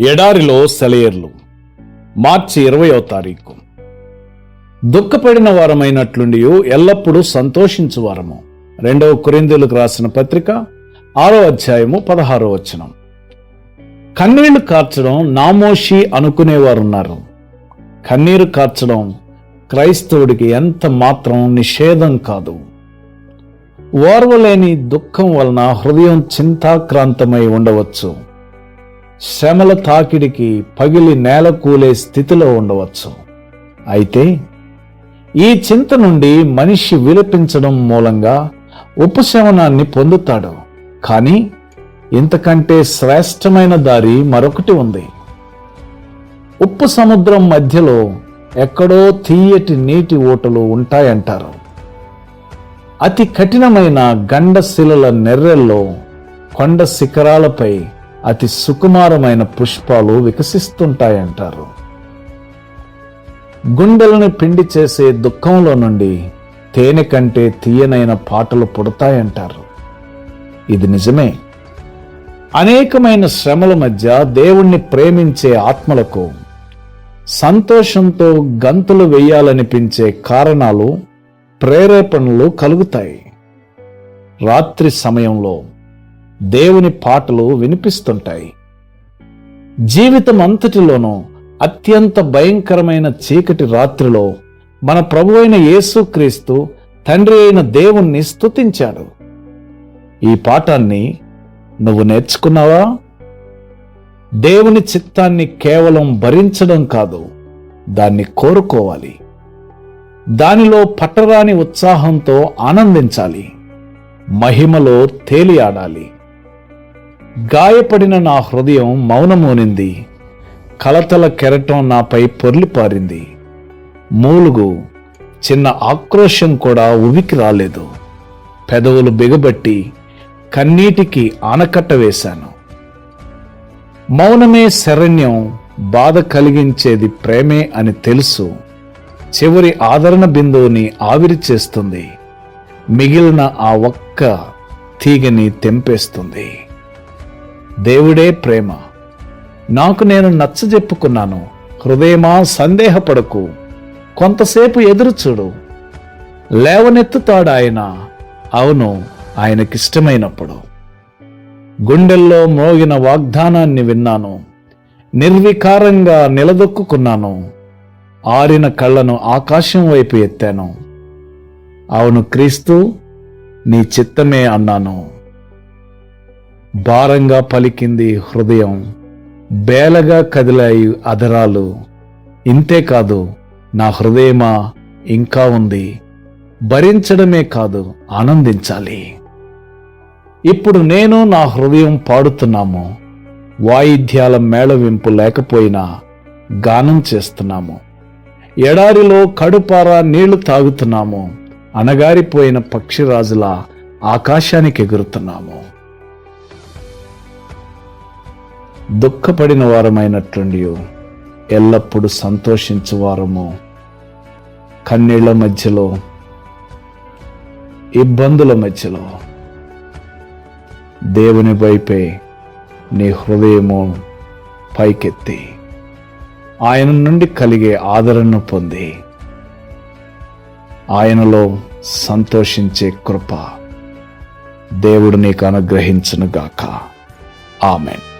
ఎడారిలో సెలయర్లు. మార్చి ఇరవయో తారీఖు. దుఃఖపడిన వారమైనట్లుండి ఎల్లప్పుడూ సంతోషించు వారము. రెండవ కురిందులకు రాసిన పత్రిక ఆరో అధ్యాయము పదహారో వచనం. కన్నీళ్ళు కార్చడం నామోషి అనుకునేవారున్నారు. కన్నీరు కార్చడం క్రైస్తవుడికి ఎంత మాత్రం నిషేధం కాదు. ఓర్వలేని దుఃఖం వలన హృదయం చింతాక్రాంతమై ఉండవచ్చు. శ్రమల తాకిడికి పగిలి నేల కూలే స్థితిలో ఉండవచ్చు. అయితే ఈ చింత నుండి మనిషి విలపించడం మూలంగా ఉపశమనాన్ని పొందుతాడు. కానీ ఇంతకంటే శ్రేష్టమైన దారి మరొకటి ఉంది. ఉప్పు సముద్రం మధ్యలో ఎక్కడో తీయటి నీటి ఓటలు ఉంటాయంటారు. అతి కఠినమైన గండశిలల నెర్రెల్లో కొండ శిఖరాలపై అతి సుకుమారమైన పుష్పాలు వికసిస్తుంటాయంటారు. గుండెలను పిండి చేసే దుఃఖంలో నుండి తేనె కంటే తీయనైన పాటలు పుడతాయంటారు. ఇది నిజమే. అనేకమైన శ్రమల మధ్య దేవుణ్ణి ప్రేమించే ఆత్మలకు సంతోషంతో గంతులు వేయాలనిపించే కారణాలు ప్రేరేపణలు కలుగుతాయి. రాత్రి సమయంలో దేవుని పాటలు వినిపిస్తుంటాయి. జీవితం అంతటిలోనూ అత్యంత భయంకరమైన చీకటి రాత్రిలో మన ప్రభు అయిన యేసుక్రీస్తు తండ్రి అయిన దేవుణ్ణి స్తుతించాడు. ఈ పాఠాన్ని నువ్వు నేర్చుకున్నావా? దేవుని చిత్తాన్ని కేవలం భరించడం కాదు దాన్ని కోరుకోవాలి. దానిలో పట్టరాని ఉత్సాహంతో ఆనందించాలి. మహిమలో తేలియాడాలి. గాయపడిన నా హృదయం మౌనమోనింది. కలతల కెరటం నాపై పొర్లిపారింది మూలుగు చిన్న ఆక్రోశం కూడా ఉవికి రాలేదు. పెదవులు బిగబట్టి కన్నీటికి ఆనకట్ట వేశాను. మౌనమే శరణ్యం బాధ కలిగించేది ప్రేమే అని తెలుసు. చివరి ఆదరణ బిందువుని ఆవిరి చేస్తుంది. మిగిలిన ఆ ఒక్క తీగని తెంపేస్తుంది. దేవుడే ప్రేమ. నాకు నేను నచ్చజెప్పుకున్నాను. హృదయమా సందేహపడకు. కొంతసేపు ఎదురు చూడు లేవనెత్తుతాడు ఆయన అవును ఆయనకిష్టమైనప్పుడు. గుండెల్లో మోగిన వాగ్దానాన్ని విన్నాను. నిర్వికారంగా నిలదొక్కున్నాను. ఆరిన కళ్ళను ఆకాశం వైపు ఎత్తాను. అవును క్రీస్తు నీ చిత్తమే అన్నాను. భారంగా పలికింది హృదయం. బేలగా కదిలాయి అదరాలు ఇంతేకాదు నా హృదయమా ఇంకా ఉంది. భరించడమే కాదు ఆనందించాలి. ఇప్పుడు నేను నా హృదయం పాడుతున్నాము. వాయిద్యాల మేళవింపు లేకపోయినా గానం చేస్తున్నాము. ఎడారిలో కడుపారా నీళ్ళు తాగుతున్నాము. అణగారిపోయిన పక్షిరాజుల ఆకాశానికి ఎగురుతున్నాము దుఃఖపడిన వారమైనట్లుండి ఎల్లప్పుడూ సంతోషించు వారము. కన్నీళ్ళ మధ్యలో ఇబ్బందుల మధ్యలో. దేవుని వైపే నీ హృదయము పైకెత్తి. ఆయన నుండి కలిగే ఆదరణను పొంది. ఆయనలో సంతోషించే కృప దేవుడు నీకు అనుగ్రహించునుగాక. ఆమెన్.